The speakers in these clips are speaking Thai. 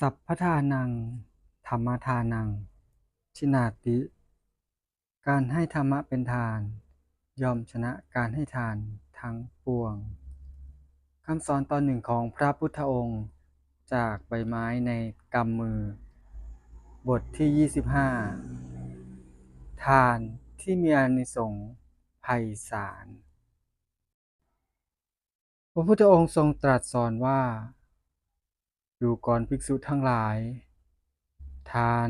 สัพพทานังธัมมทานัง ชินาติ การให้ธรรมะเป็นทาน ยอมชนะการให้ทานทั้งปวงคำสอนตอนหนึ่งของพระพุทธองค์ จากใบไม้ในกำมือ บทที่ 25 ทานที่มีอานิสงส์ไพศาลพระพุทธองค์ทรงตรัสสอนว่า ดูก่อนภิกษุทั้งหลาย ทาน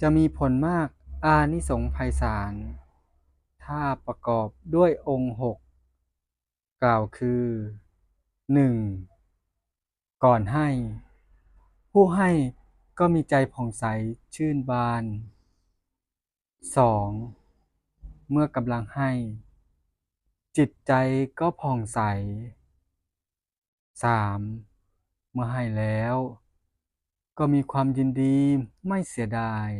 จะมีผลมากอานิสงส์ไพศาล ถ้าประกอบด้วยองค์หกกล่าวคือ 1. ก่อนให้ ผู้ให้ก็มีใจผ่องใสชื่นบาน 2. เมื่อกำลังให้ จิตใจก็ผ่องใส 3. เมื่อให้แล้ว ก็มีความยินดีไม่เสียดาย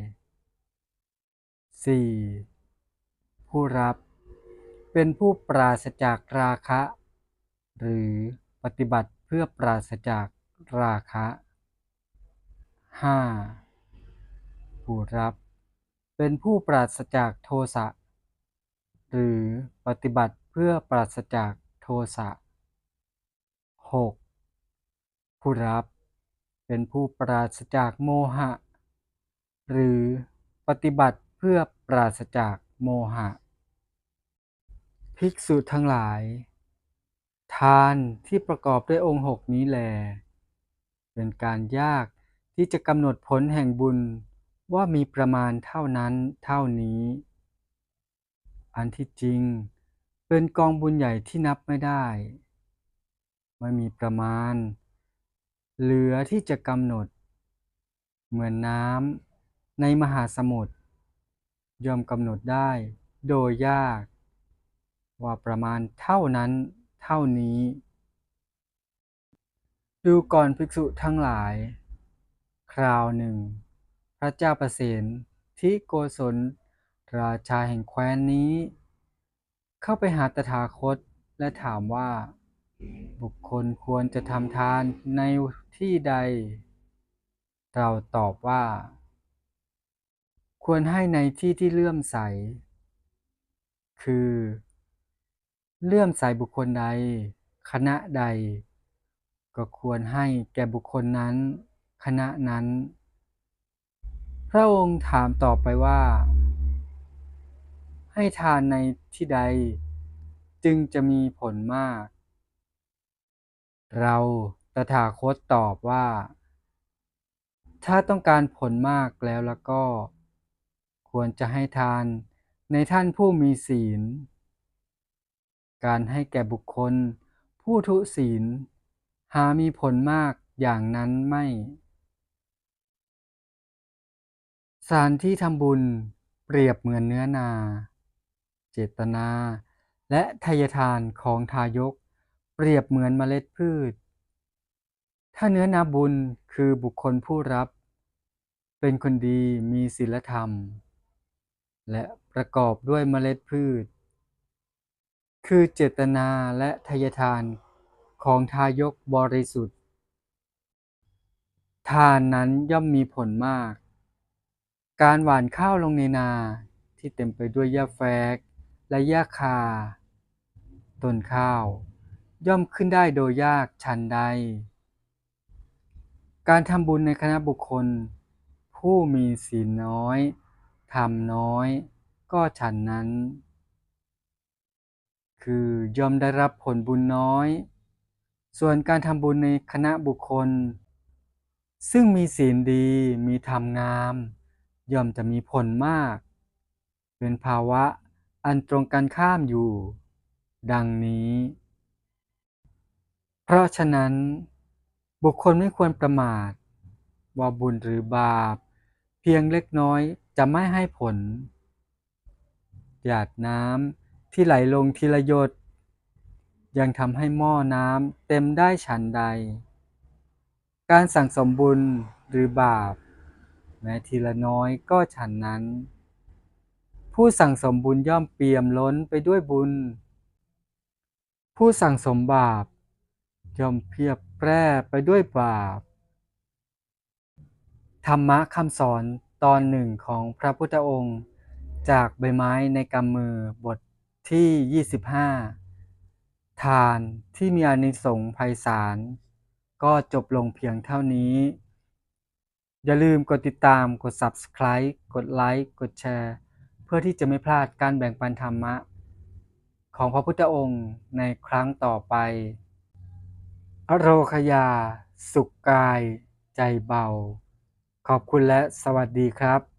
4. ผู้รับเป็นผู้ปราศจากราคะ หรือปฏิบัติเพื่อปราศจากราคะ 5. ผู้รับเป็นผู้ปราศจากโทสะ หรือปฏิบัติเพื่อปราศจากโทสะ 6. ผู้รับเป็นผู้ปราศจากโมหะ หรือปฏิบัติเพื่อปราศจากโมหะ ภิกษุทั้งหลาย ทานที่ประกอบด้วยองค์หกนี้แล เป็นการยากที่จะกำหนดผลแห่งบุญว่ามีประมาณเท่านั้นเท่านี้ อันที่จริงเป็นกองบุญใหญ่ที่นับไม่ได้ ไม่มีประมาณ เหลือที่จะกำหนด เหมือนน้ำในมหาสมุทรย่อมกำหนดได้โดยยาก ว่าประมาณเท่านั้นเท่านี้ ดูก่อนภิกษุทั้งหลาย คราวหนึ่ง พระเจ้าประสนที่โกศล ราชาแห่งแคว้นนี้ เข้าไปหาตถาคตและถามว่า บุคคลควรจะทำทานในที่ใด เราตอบว่า ควรให้ในที่ที่เลื่อมใส คือ เลื่อมใสบุคคลใด คณะใด ก็ควรให้แก่บุคคลนั้น คณะนั้น พระองค์ถามต่อไปว่า ให้ทานในที่ใด จึงจะมีผลมาก เราตถาคตตอบว่า ถ้าต้องการผลมากแล้วและก็ ควรจะให้ทานในท่านผู้มีศีล การให้แก่บุคคล ผู้ทุศีล หามีผลมากอย่างนั้นไม่สถานที่ทำบุญเปรียบเหมือนเนื้อนา เจตนา และทายทานของทายก เปรียบเหมือนเมล็ดพืช ถ้าเนื้อนาบุญคือบุคคลผู้รับ เป็นคนดีมีศีลธรรม และประกอบด้วยเมล็ดพืช คือเจตนาและทายทานของทายกบริสุทธิ์ ทานนั้นย่อมมีผลมาก การหว่านข้าวลงในนาที่เต็มไปด้วยหญ้าแฝกและหญ้าคา ต้นข้าว ย่อมขึ้นได้โดยยากฉันใด การทำบุญในคณะบุคคล ผู้มีศีลน้อยทำน้อย ก็ฉันนั้น คือย่อมได้รับผลบุญน้อย ส่วนการทำบุญในคณะบุคคล ซึ่งมีศีลดีมีธรรมงาม ย่อมจะมีผลมาก เป็นภาวะอันตรงกันข้ามอยู่ ดังนี้ เพราะฉะนั้น บุคคลไม่ควรประมาท ว่าบุญหรือบาป เพียงเล็กน้อยจะไม่ให้ผล หยาดน้ำที่ไหลลงทีละหยด ยังทำให้หม้อน้ำเต็มได้ฉันใด การสั่งสมบุญหรือบาป แม้ทีละน้อยก็ฉันนั้น ผู้สั่งสมบุญย่อมเปี่ยมล้นไปด้วยบุญ ผู้สั่งสมบาป ย่อมเพียบแปร่ไปด้วยบาป ธรรมะคำสอนตอนหนึ่งของพระพุทธองค์ จากใบไม้ในกำมือบทที่ 25 ทานที่มีอานิสงส์ไพศาล ก็จบลงเพียงเท่านี้ อย่าลืมกดติดตามกด Subscribe กดไลค์กดแชร์ เพื่อที่จะไม่พลาดการแบ่งปันธรรมะ ของพระพุทธองค์ในครั้งต่อไป โรคยา สุขกาย ใจเบา ขอบคุณและสวัสดีครับ